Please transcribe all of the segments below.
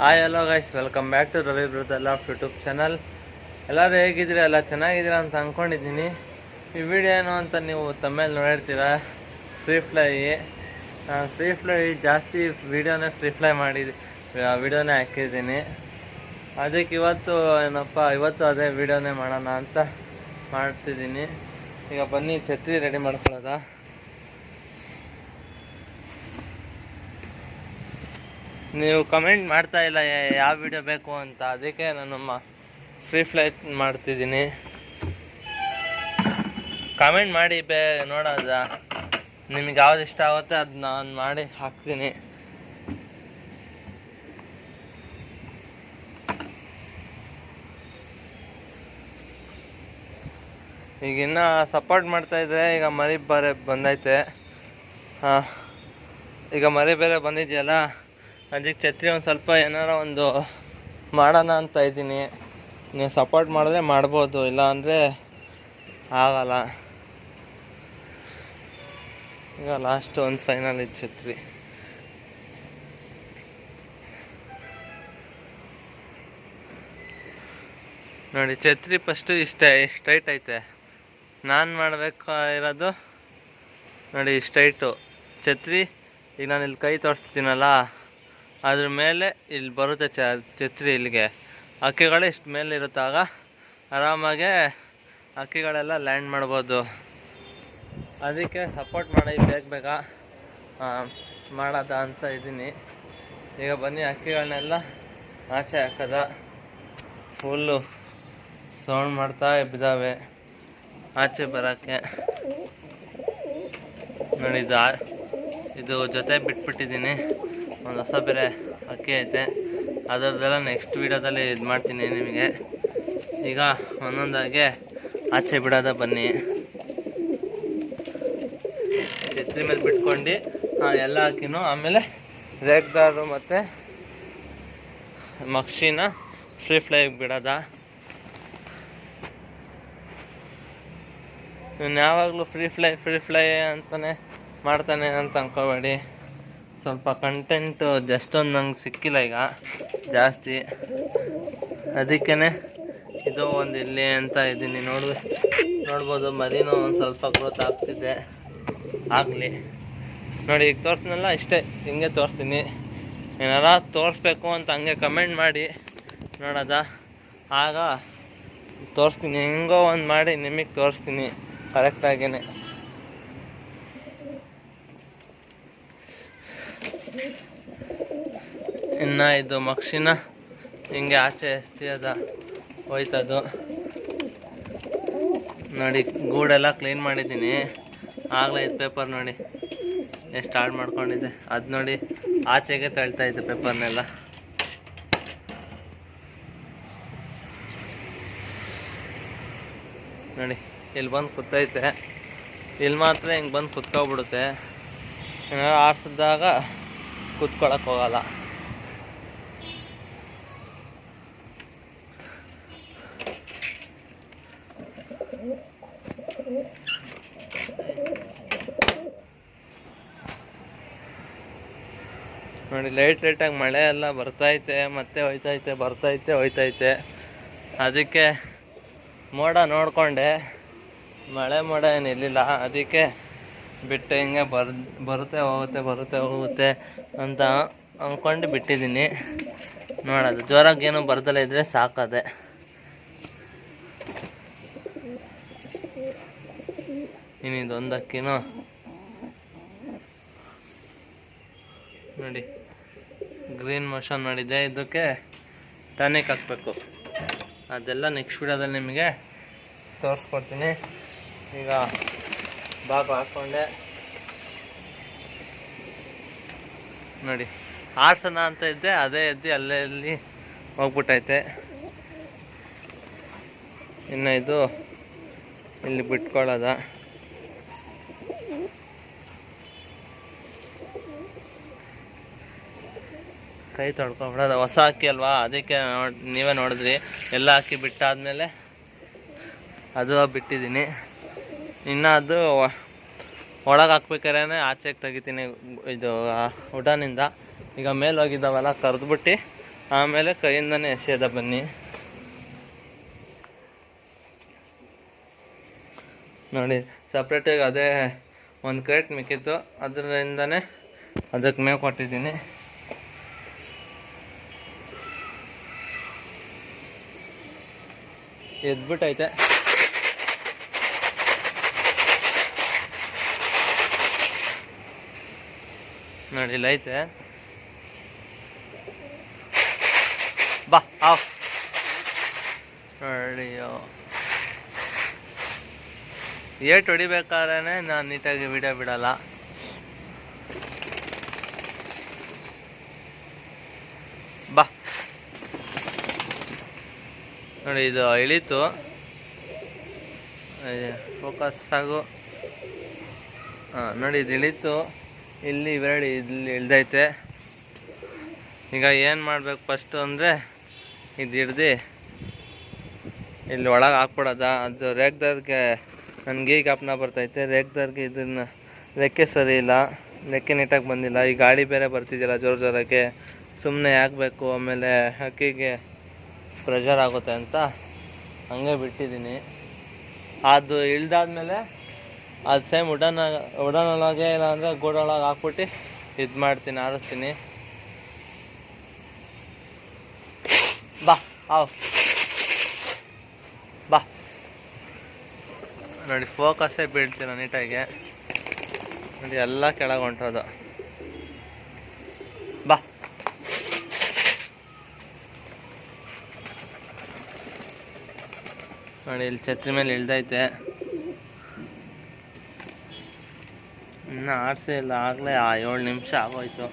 Hi hello guys welcome back to Ravi brother of YouTube channel ಎಲ್ಲರೂ ಹೇಗಿದ್ರೆ ಎಲ್ಲ ಚೆನ್ನಾಗಿದ್ದೀರಾ ಅಂತ ಅಂದ್ಕೊಂಡಿದ್ದೀನಿ ಈ ವಿಡಿಯೋ ಏನು ಅಂತ ನೀವು ತಮ್ಮೇಲೆ ನೋಡಿರ್ತೀರ? ಫ್ರೀ ಫ್ಲೈ ಫ್ರೀ ಫ್ಲೈ ಜಾಸ್ತಿ ವಿಡಿಯೋನೇ ಫ್ರೀ ಫ್ಲೈ ಮಾಡಿ ವಿಡಿಯೋನೇ ಹಾಕಿದ್ದೀನಿ. ಅದಕ್ಕೆ ಇವತ್ತು ಏನಪ್ಪ, ಇವತ್ತು ಅದೇ ವಿಡಿಯೋನೇ ಮಾಡೋಣ ಅಂತ ಮಾಡ್ತಿದ್ದೀನಿ. ಈಗ ಬನ್ನಿ, ಛತ್ರಿ ರೆಡಿ ಮಾಡ್ಕೊಳ್ಳೋದ? ನೀವು ಕಮೆಂಟ್ ಮಾಡ್ತಾ ಇಲ್ಲ ಯಾವ ವಿಡಿಯೋ ಬೇಕು ಅಂತ. ಅದಕ್ಕೆ ನಾನು ಫ್ರೀ ಫ್ಲೈಟ್ ಮಾಡ್ತಿದ್ದೀನಿ. ಕಮೆಂಟ್ ಮಾಡಿ ಬೇ ನೋಡೋದ ನಿಮ್ಗೆ ಯಾವ್ದು ಇಷ್ಟ ಆಗುತ್ತೆ ಅದು ನಾನು ಮಾಡಿ ಹಾಕ್ತೀನಿ. ಈಗ ಇನ್ನ ಸಪೋರ್ಟ್ ಮಾಡ್ತಾ ಇದ್ರೆ ಈಗ ಮರಿ ಬರೆ ಬಂದೈತೆ. ಹಾಂ, ಈಗ ಮರಿ ಬೇರೆ ಬಂದಿದೆಯಲ್ಲ? ಅದಕ್ಕೆ ಛತ್ರಿ ಒಂದು ಸ್ವಲ್ಪ ಏನಾರ ಒಂದು ಮಾಡೋಣ ಅಂತ ಇದ್ದೀನಿ. ನೀವು ಸಪೋರ್ಟ್ ಮಾಡಿದ್ರೆ ಮಾಡ್ಬೋದು ಇಲ್ಲ ಅಂದರೆ ಆಗಲ್ಲ. ಈಗ ಲಾಸ್ಟ್ ಒಂದು ಫೈನಲ್ ಇದು ಛತ್ರಿ. ನೋಡಿ, ಛತ್ರಿ ಫಸ್ಟು ಇಷ್ಟೇ ಸ್ಟ್ರೈಟ್ ಐತೆ. ನಾನು ಮಾಡಬೇಕು ಇರೋದು, ನೋಡಿ ಸ್ಟ್ರೈಟು ಛತ್ರಿ, ಈಗ ನಾನು ಇಲ್ಲಿ ಕೈ ತೋರಿಸ್ತೀನಲ್ಲ ಅದ್ರ ಮೇಲೆ ಇಲ್ಲಿ ಬರುತ್ತೆ ಚ, ಛತ್ರಿ ಇಲ್ಲಿಗೆ. ಹಕ್ಕಿಗಳು ಇಷ್ಟು ಮೇಲೆ ಇರುತ್ತಾಗ ಆರಾಮಾಗೆ ಹಕ್ಕಿಗಳೆಲ್ಲ ಲ್ಯಾಂಡ್ ಮಾಡ್ಬೋದು. ಅದಕ್ಕೆ ಸಪೋರ್ಟ್ ಮಾಡಿ, ಬೇಗ ಬೇಗ ಮಾಡೋದ ಅಂತ ಇದ್ದೀನಿ. ಈಗ ಬನ್ನಿ, ಹಕ್ಕಿಗಳನ್ನೆಲ್ಲ ಆಚೆ ಹಾಕದ. ಫುಲ್ಲು ಸೌಂಡ್ ಮಾಡ್ತಾ ಬಿದ್ದಾವೆ ಆಚೆ ಬರೋಕ್ಕೆ. ನೋಡಿ, ಇದು ಆ- ಇದು ಜೊತೆ ಬಿಟ್ಬಿಟ್ಟಿದ್ದೀನಿ. ಒಂದು ಹೊಸ ಬೇರೆ ಅಕ್ಕಿ ಐತೆ. ಅದರದ್ದೆಲ್ಲ ನೆಕ್ಸ್ಟ್ ವೀಡಿಯೋದಲ್ಲಿ ಇದು ಮಾಡ್ತೀನಿ ನಿಮಗೆ. ಈಗ ಒಂದೊಂದಾಗೆ ಆಚೆ ಬಿಡೋದ ಬನ್ನಿ. ಛತ್ರಿ ಮೇಲೆ ಬಿಟ್ಕೊಂಡು ಎಲ್ಲ ಹಾಕಿನೂ ಆಮೇಲೆ ರೇಗ್ದಾರು ಮತ್ತು ಮಕ್ಷಿನ ಫ್ರೀ ಫ್ಲೈಗೆ ಬಿಡೋದ. ಇವ್ನು ಯಾವಾಗಲೂ ಫ್ರೀ ಫ್ಲೈ ಫ್ರೀ ಫ್ಲೈ ಅಂತಲೇ ಮಾಡ್ತಾನೆ ಅಂತ ಅನ್ಕೋಬೇಡಿ. ಸ್ವಲ್ಪ ಕಂಟೆಂಟು ಜಸ್ಟೊಂದು ನಂಗೆ ಸಿಕ್ಕಿಲ್ಲ ಈಗ. ಜಾಸ್ತಿ. ಅದಕ್ಕೇ ಇದು ಒಂದು ಇಲ್ಲಿ ಅಂತ ಇದ್ದೀನಿ. ನೋಡ್, ನೋಡ್ಬೋದು. ಮರಿನೂ ಒಂದು ಸ್ವಲ್ಪ ಗ್ರೋತ್ ಆಗ್ತಿದೆ. ಆಗಲಿ. ನೋಡಿ, ಈಗ ತೋರಿಸ್ನಲ್ಲ, ಇಷ್ಟೇ. ಹಿಂಗೆ ತೋರಿಸ್ತೀನಿ. ಏನಾರ ತೋರಿಸ್ಬೇಕು ಅಂತ ಹಂಗೆ ಕಮೆಂಟ್ ಮಾಡಿ. ನೋಡೋದ? ಆಗ ತೋರಿಸ್ತೀನಿ. ಹೆಂಗೋ ಒಂದು ಮಾಡಿ ನಿಮಗೆ ತೋರಿಸ್ತೀನಿ. ಕರೆಕ್ಟಾಗೇನೆ ಇನ್ನು ಇದು ಮಕ್ಷಿನ ಹಿಂಗೆ ಆಚೆ ಎಸ್ತಿಯದ ಹೋಯ್ತದು. ನೋಡಿ, ಗೂಡೆಲ್ಲ ಕ್ಲೀನ್ ಮಾಡಿದ್ದೀನಿ. ಆಗಲೇ ಇದು ಪೇಪರ್ ನೋಡಿ. ಎಷ್ಟು ಹಾಳು ಮಾಡ್ಕೊಂಡಿದ್ದೆ. ಅದು ನೋಡಿ ಆಚೆಗೆ ತಳ್ತಾ ಇದ್ದೆ ಪೇಪರ್ನೆಲ್ಲ ನೋಡಿ, ಇಲ್ಲಿ ಬಂದು ಕೂತೈತೆ. ಇಲ್ಲಿ ಮಾತ್ರ ಹಿಂಗೆ ಬಂದು ಕುತ್ಕೊಬಿಡುತ್ತೆ. ಆರಿಸಿದಾಗ ಕುತ್ಕೊಳಕ್ಕೆ ಹೋಗಲ್ಲ. ನೋಡಿ ಲೈಟ್ ಲೈಟಾಗಿ ಮಳೆ ಎಲ್ಲ ಬರ್ತೈತೆ ಮತ್ತೆ ಹೋಯ್ತೈತೆ ಬರ್ತೈತೆ ಹೋಯ್ತೈತೆ ಅದಕ್ಕೆ ಮೋಡ ನೋಡಿಕೊಂಡೆ. ಮಳೆ ಮೋಡ ಏನು ಇರಲಿಲ್ಲ. ಅದಕ್ಕೆ ಬಿಟ್ಟು ಹಿಂಗೆ ಬರ್, ಬರುತ್ತೆ, ಹೋಗುತ್ತೆ ಬರುತ್ತೆ, ಹೋಗುತ್ತೆ ಅಂತ ಅಂದ್ಕೊಂಡು ಬಿಟ್ಟಿದ್ದೀನಿ. ನೋಡೋದು ಜೋರಾಗಿ ಏನೂ ಇದ್ದರೆ ಸಾಕದೆ. ಇನ್ನು ಒಂದು ಅಕ್ಕಿನೂ ನೋಡಿ ಗ್ರೀನ್ ಮೋಷನ್ ಮಾಡಿದೆ ಇದಕ್ಕೆ ಟಾನಿಕ್ ಹಾಕಬೇಕು. ಅದೆಲ್ಲ ನೆಕ್ಸ್ಟ್ ವಿಡಿಯೋದಲ್ಲಿ ನಿಮಗೆ ತೋರಿಸ್ಕೊಡ್ತೀನಿ. ಈಗ ಬಾಬು ಹಾಕ್ಕೊಂಡೆ ನೋಡಿ ಆರ್ಸನ ಅಂತ ಇದ್ದೆ, ಅದೇ ಎದ್ದು ಅಲ್ಲೇ ಅಲ್ಲಿ ಹೋಗ್ಬಿಟ್ಟೈತೆ. ಇನ್ನು ಇದು ಇಲ್ಲಿ ಬಿಟ್ಕೊಳ್ಳೋದ. ಕೈ ತೊಳ್ಕೊಬಿಡೋದು ಹೊಸ ಅಕ್ಕಿ ಅಲ್ವಾ? ಅದಕ್ಕೆ ನೀವೇ ನೋಡಿದ್ರಿ. ಎಲ್ಲ ಅಕ್ಕಿ ಬಿಟ್ಟಾದಮೇಲೆ ಅದು ಬಿಟ್ಟಿದ್ದೀನಿ. ಇನ್ನು ಅದು ಒಳಗೆ ಹಾಕ್ಬೇಕಾದ್ರೆ ಆಚೆಗೆ ತೆಗಿತೀನಿ ಇದು ಉಡಾನಿಂದ. ಈಗ ಮೇಲೆ ಹೋಗಿದ್ದಾವೆಲ್ಲ ಕರೆದ್ಬಿಟ್ಟು ಆಮೇಲೆ ಕೈಯಿಂದನೇ ಎಸೆಯೋದ ಬನ್ನಿ. ನೋಡಿ ಸಪ್ರೇಟಾಗಿ ಅದೇ ಒಂದು ಕ್ರೇಟ್ ಮಿಕ್ಕಿತ್ತು ಅದರಿಂದನೇ ಅದಕ್ಕೆ ಮೇವು ಕೊಟ್ಟಿದ್ದೀನಿ. ಎದ್ಬಿಟ್ಟೈತೆ. ನೋಡಿ ಲೈತೆ ಬಾ ಆಫ್. ನೋಡಿ ಏಟ್ ಹೊಡಿಬೇಕಾದ್ರೆ ನಾನು ನೀಟಾಗಿ ವಿಡಿಯೋ ಬಿಡಲ್ಲ. ನೋಡಿ, ಇದು ಇಳಿತು. ಫೋಕಸ್ ಆಗು. ಹಾಂ, ನೋಡಿ, ಇದು ಇಳಿತು. ಇಲ್ಲಿ ಇವೆರಡು ಇಲ್ಲಿ ಇಳ್ದೈತೆ. ಈಗ ಏನು ಮಾಡಬೇಕು ಫಸ್ಟು ಅಂದರೆ, ಇದು ಹಿಡ್ದು ಇಲ್ಲಿ ಒಳಗೆ ಹಾಕ್ಬಿಡೋದ. ಅದು ರೇಗ್ದವ್ರಿಗೆ ನನಗೆ ಈಗ ಅಪ್ನ ಬರ್ತೈತೆ. ರೇಗ್ದವ್ರಿಗೆ ಇದನ್ನು ರೆಕ್ಕೆ ಸರಿ ಇಲ್ಲ. ರೆಕ್ಕೆ ನೀಟಾಗಿ ಬಂದಿಲ್ಲ. ಈ ಗಾಡಿ ಬೇರೆ ಬರ್ತಿದ್ದಿಲ್ಲ ಜೋರು ಜೋರಾಗೆ. ಸುಮ್ಮನೆ ಹಾಕಬೇಕು ಆಮೇಲೆ ಹಕ್ಕಿಗೆ ಪ್ರೆಷರ್ ಆಗುತ್ತೆ ಅಂತ ಹಂಗೆ ಬಿಟ್ಟಿದ್ದೀನಿ. ಅದು ಇಳ್ದಾದ್ಮೇಲೆ ಅದು ಸೇಮ್ ಉಡನ್ ಉಡನ್ ಒಳಗೆ ಇಲ್ಲ ಅಂದರೆ ಗೂಡೊಳಗೆ ಹಾಕ್ಬಿಟ್ಟು ಇದು ಮಾಡ್ತೀನಿ, ಆರಿಸ್ತೀನಿ. ಬಾ, ಆವ್. ಬಾ. ನೋಡಿ ಫೋಕಸ್ಸೇ ಬೀಳ್ತೀರ ನೀಟಾಗಿ ನೋಡಿ, ಎಲ್ಲ ಕೆಳಗೆ ಹೊಂಟೋದು. ನೋಡಿ, ಇಲ್ಲಿ ಛತ್ರಿ ಮೇಲೆ ಇಳ್ದೈತೆ. ಇನ್ನು ಆರಿಸಿ ಇಲ್ಲ, ಆಗಲೇ ಆ ಏಳು ನಿಮಿಷ ಆಗೋಯ್ತು.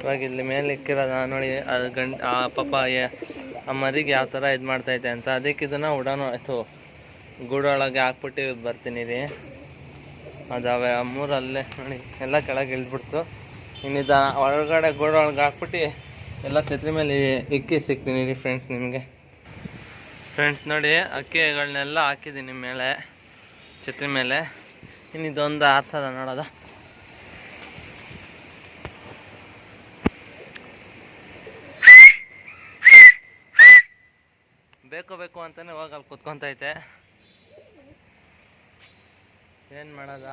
ಇವಾಗ ಇಲ್ಲಿ ಮೇಲೆ ಇಕ್ಕಿರೋದ? ನೋಡಿ ಅದು ಗಂಡ ಆ ಪಾಪ ಆ ಮರಿಗೆ ಯಾವ ಥರ ಇದು ಮಾಡ್ತೈತೆ ಅಂತ. ಅದಕ್ಕೆ ಇದನ್ನು ಉಡಾನು ಆಯಿತು ಗೂಡೊಳಗೆ ಹಾಕ್ಬಿಟ್ಟು ಬರ್ತೀನಿ ರೀ. ಅದಾವೆ, ಆ ಮೂರಲ್ಲೇ ನೋಡಿ, ಎಲ್ಲ ಕೆಳಗೆ ಇಳಿದ್ಬಿಡ್ತು. ಇನ್ನಿದ ಒಳಗಡೆ ಗೂಡೊಳಗೆ ಹಾಕ್ಬಿಟ್ಟು ಎಲ್ಲ ಛತ್ರಿ ಮೇಲೆ ಇಕ್ಕಿ ಸಿಗ್ತೀನಿ ರೀ ಫ್ರೆಂಡ್ಸ್ ನಿಮಗೆ. ಫ್ರೆಂಡ್ಸ್ ನೋಡಿ ಅಕ್ಕಿಗಳನ್ನೆಲ್ಲ ಹಾಕಿದ್ದೀನಿ ಮೇಲೆ, ಛತ್ರಿ ಮೇಲೆ. ಇನ್ನಿದೊಂದು ಆರ್ಸದ ನೋಡೋದ? ಬೇಕು ಬೇಕು ಅಂತಾನೆ ಹೋಗಿ ಅಲ್ಲಿ ಕುತ್ಕೊಂತೈತೆ. ಏನು ಮಾಡೋದ?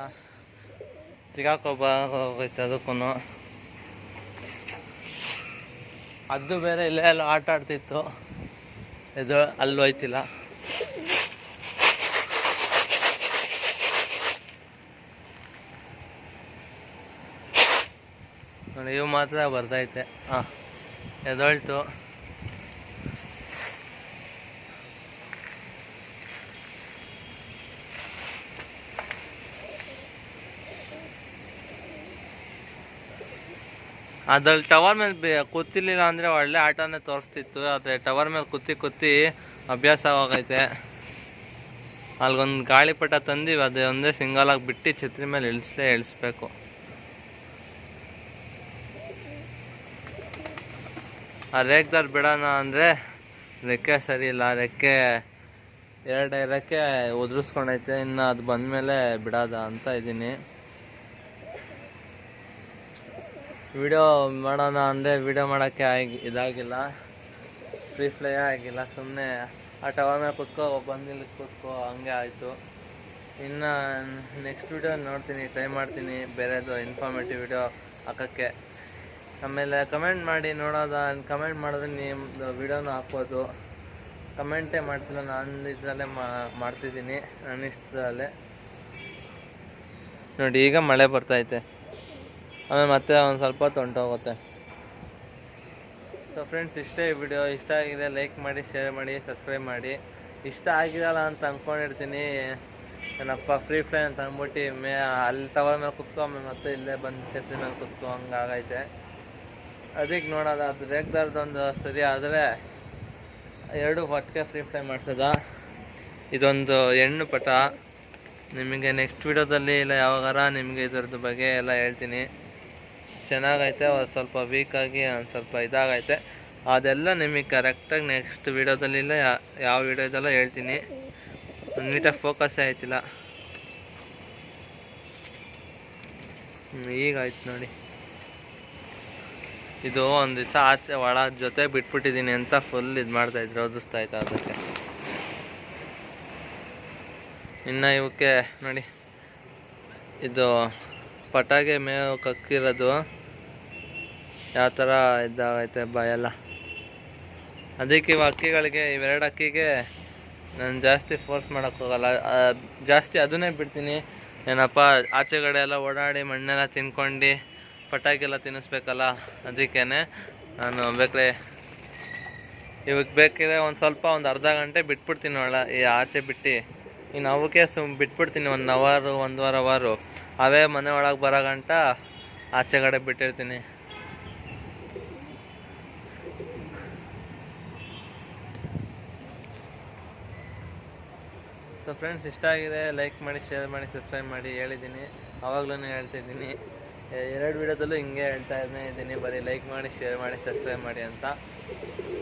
ಸಿಗಾಕೊಬ್ಬ ಹೋಗೈತೆ ಅದಕ್ಕೂ ಅದು ಬೇರೆ ಇಲ್ಲೇ ಎಲ್ಲ ಆಟ ಆಡ್ತಿತ್ತು. ಇದು ಅಲ್ಲಿ ಹೋಯ್ತಿಲ್ಲ. ನೋಡಿ, ಇವು ಮಾತ್ರ ಬರ್ತೈತೆ ಹಾಂ ಎದೊಳ್ತು ಅದ್ರಲ್ಲಿ ಟವರ್ ಮೇಲೆ ಕೂತಿರ್ಲಿಲ್ಲ ಅಂದರೆ ಒಳ್ಳೆ ಆಟನೇ ತೋರಿಸ್ತಿತ್ತು. ಆದರೆ ಟವರ್ ಮೇಲೆ ಕುತ್ತಿ ಕುತ್ತಿ ಅಭ್ಯಾಸ ಅಲ್ಲಿಗೊಂದು ಗಾಳಿಪಟ ತಂದೀವಿ, ಅದೇ ಒಂದೇ ಸಿಂಗಲಾಗಿ ಬಿಟ್ಟು ಛತ್ರಿ ಮೇಲೆ ಇಳಿಸ್ಲೇ ಇಳಿಸ್ಬೇಕು. ಆ ರೇಖದಾರ್ ಬಿಡೋಣ ಅಂದರೆ ರೆಕ್ಕೆ ಸರಿ ಇಲ್ಲ. ರೆಕ್ಕೆ ಎರಡು ರೆಕ್ಕೆ ಉದುರಿಸ್ಕೊಂಡೈತೆ. ಇನ್ನು ಅದು ಬಂದಮೇಲೆ ಬಿಡೋದ ಅಂತ ಇದ್ದೀನಿ. ವಿಡಿಯೋ ಮಾಡೋಣ ಅಂದರೆ ವಿಡಿಯೋ ಮಾಡೋಕ್ಕೆ ಆಗಿ ಇದಾಗಿಲ್ಲ. ಫ್ರೀ ಫ್ಲೈ ಆಗಿಲ್ಲ ಸುಮ್ಮನೆ ಆ ಟವರ್ ಮೇಲೆ ಕುತ್ಕೋ, ಬಂದಿಲ್ಲಿ ಕೂತ್ಕೋ, ಹಂಗೆ ಆಯಿತು. ಇನ್ನು ನೆಕ್ಸ್ಟ್ ವಿಡಿಯೋ ನೋಡ್ತೀನಿ ಟ್ರೈ ಮಾಡ್ತೀನಿ, ಬೇರೆದು ಇನ್ಫಾರ್ಮೇಟಿವ್ ವಿಡಿಯೋ ಹಾಕೋಕ್ಕೆ. ಆಮೇಲೆ ಕಮೆಂಟ್ ಮಾಡಿ ನೋಡೋದ ಕಮೆಂಟ್ ಮಾಡಿದ್ರೆ ನಿಮ್ಮದು ವಿಡಿಯೋನ ಹಾಕ್ಬೋದು. ಕಮೆಂಟೇ ಮಾಡ್ತಿಲ್ಲ, ನಾನು ಇದರಲ್ಲೇ ಮಾಡ್ತಿದ್ದೀನಿ ನನ್ನ ಇಷ್ಟದಲ್ಲೇ ನೋಡಿ, ಈಗ ಮಳೆ ಬರ್ತೈತೆ ಆಮೇಲೆ ಮತ್ತೆ ಒಂದು ಸ್ವಲ್ಪ ಹೊತ್ತು ಹೊಂಟೋಗುತ್ತೆ ಸೊ ಫ್ರೆಂಡ್ಸ್ ಇಷ್ಟೇ ಈ ವಿಡಿಯೋ ಇಷ್ಟ ಆಗಿದೆ ಲೈಕ್ ಮಾಡಿ ಶೇರ್ ಮಾಡಿ ಸಬ್ಸ್ಕ್ರೈಬ್ ಮಾಡಿ. ಇಷ್ಟ ಆಗಿರಲ್ಲ ಅಂತ ಅಂದ್ಕೊಂಡಿರ್ತೀನಿ ಏನಪ್ಪ ಫ್ರೀ ಫೈರ್ ಅಂತ ಅಂದ್ಬಿಟ್ಟು ಮೇ, ಅಲ್ಲಿ ಟವರ್ ಮೇಲೆ ಕುತ್ಕೊ ಮತ್ತೆ ಇಲ್ಲೇ ಬಂದು ಛತ್ರಿ ಮೇಲೆ ಕುತ್ಕೊ ಹಂಗಾಗೈತೆ ಅದಕ್ಕೆ ನೋಡೋದು ಅದು ರೇಗ್ದಾರ್ದೊಂದು ಸರಿ ಆದರೆ ಎರಡು ಒಟ್ಟಿಗೆ ಫ್ರೀ ಫೈರ್ ಮಾಡ್ಸೋದ? ಇದೊಂದು ಹೆಣ್ಣು ಪಟ. ನಿಮಗೆ ನೆಕ್ಸ್ಟ್ ವಿಡಿಯೋದಲ್ಲಿ ಇಲ್ಲ ಯಾವಾಗಾರ, ನಿಮಗೆ ಇದ್ರದ್ದು ಬಗ್ಗೆ ಎಲ್ಲ ಹೇಳ್ತೀನಿ. ಚೆನ್ನಾಗೈತೆ, ಒಂದು ಸ್ವಲ್ಪ ವೀಕಾಗಿ ಒಂದು ಸ್ವಲ್ಪ ಇದಾಗೈತೆ. ಅದೆಲ್ಲ ನಿಮಗೆ ಕರೆಕ್ಟಾಗಿ ನೆಕ್ಸ್ಟ್ ವೀಡಿಯೋದಲ್ಲಿಲ್ಲ ಯಾವ ವೀಡಿಯೋದಲ್ಲ ಹೇಳ್ತೀನಿ. ನೀಟಾಗಿ ಫೋಕಸ್ ಆಯ್ತಿಲ್ಲ. ಈಗಾಯ್ತು ನೋಡಿ. ಇದು ಒಂದು ದಿವಸ ಆಚೆ ಒಳ ಜೊತೆ ಬಿಟ್ಬಿಟ್ಟಿದ್ದೀನಿ ಅಂತ ಫುಲ್ ಇದು ಮಾಡ್ತಾ ಇದ್ರು, ಓದಿಸ್ತಾ ಇತ್ತು ಅದಕ್ಕೆ. ಇನ್ನು ಇವಕ್ಕೆ ನೋಡಿ, ಇದು ಪಟಾಗೆ ಮೇವು ಕಕ್ಕಿರೋದು. ಯಾವ ಥರ ಇದಾಗೈತೆ ಬಾಯೆಲ್ಲ ಅದಕ್ಕೆ ಇವು ಅಕ್ಕಿಗಳಿಗೆ ಇವೆರಡು ಅಕ್ಕಿಗೆ ನಾನು ಜಾಸ್ತಿ ಫೋರ್ಸ್ ಹೋಗಲ್ಲ. ಜಾಸ್ತಿ ಅದನ್ನೇ ಬಿಡ್ತೀನಿ. ಏನಪ್ಪ, ಆಚೆಗಡೆ ಎಲ್ಲ ಓಡಾಡಿ ಮಣ್ಣೆಲ್ಲ ತಿನ್ಕೊಂಡು ಪಟಾಕಿ ಎಲ್ಲ ತಿನ್ನಿಸ್ಬೇಕಲ್ಲ ಅದಕ್ಕೇ ನಾನು ಬೇಕ್ರೆ ಇವಕ್ಕೆ ಬೇಕಿದ್ರೆ ಒಂದು ಸ್ವಲ್ಪ ಒಂದು ಅರ್ಧ ಗಂಟೆ ಬಿಟ್ಬಿಡ್ತೀನಿ ಒಳ ಈ ಆಚೆ ಬಿಟ್ಟು. ಇನ್ನು ಅವಕ್ಕೆ ಸುಮ್ ಬಿಟ್ಬಿಡ್ತೀನಿ ಒಂದು ಅವರು ವಾರ ಅವರು ಅವೇ ಮನೆ ಒಳಗೆ ಬರೋ ಗಂಟ ಆಚೆಗಡೆ ಬಿಟ್ಟಿರ್ತೀನಿ. ಸೊ ಫ್ರೆಂಡ್ಸ್ ಇಷ್ಟ ಆಗಿದೆ. ಲೈಕ್ ಮಾಡಿ ಶೇರ್ ಮಾಡಿ ಸಬ್ಸ್ಕ್ರೈಬ್ ಮಾಡಿ ಹೇಳಿದ್ದೀನಿ. ಆವಾಗಲೂ ಹೇಳ್ತಿದ್ದೀನಿ. ಎರಡು ವಿಡಿಯೋದಲ್ಲೂ ಹಿಂಗೆ ಹೇಳ್ತಾ ಇದ್ದೀನಿ. ಬರೀ ಲೈಕ್ ಮಾಡಿ ಶೇರ್ ಮಾಡಿ ಸಬ್ಸ್ಕ್ರೈಬ್ ಮಾಡಿ ಅಂತ.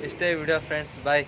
ಇಷ್ಟೇ ವಿಡಿಯೋ ಫ್ರೆಂಡ್ಸ್ ಬಾಯ್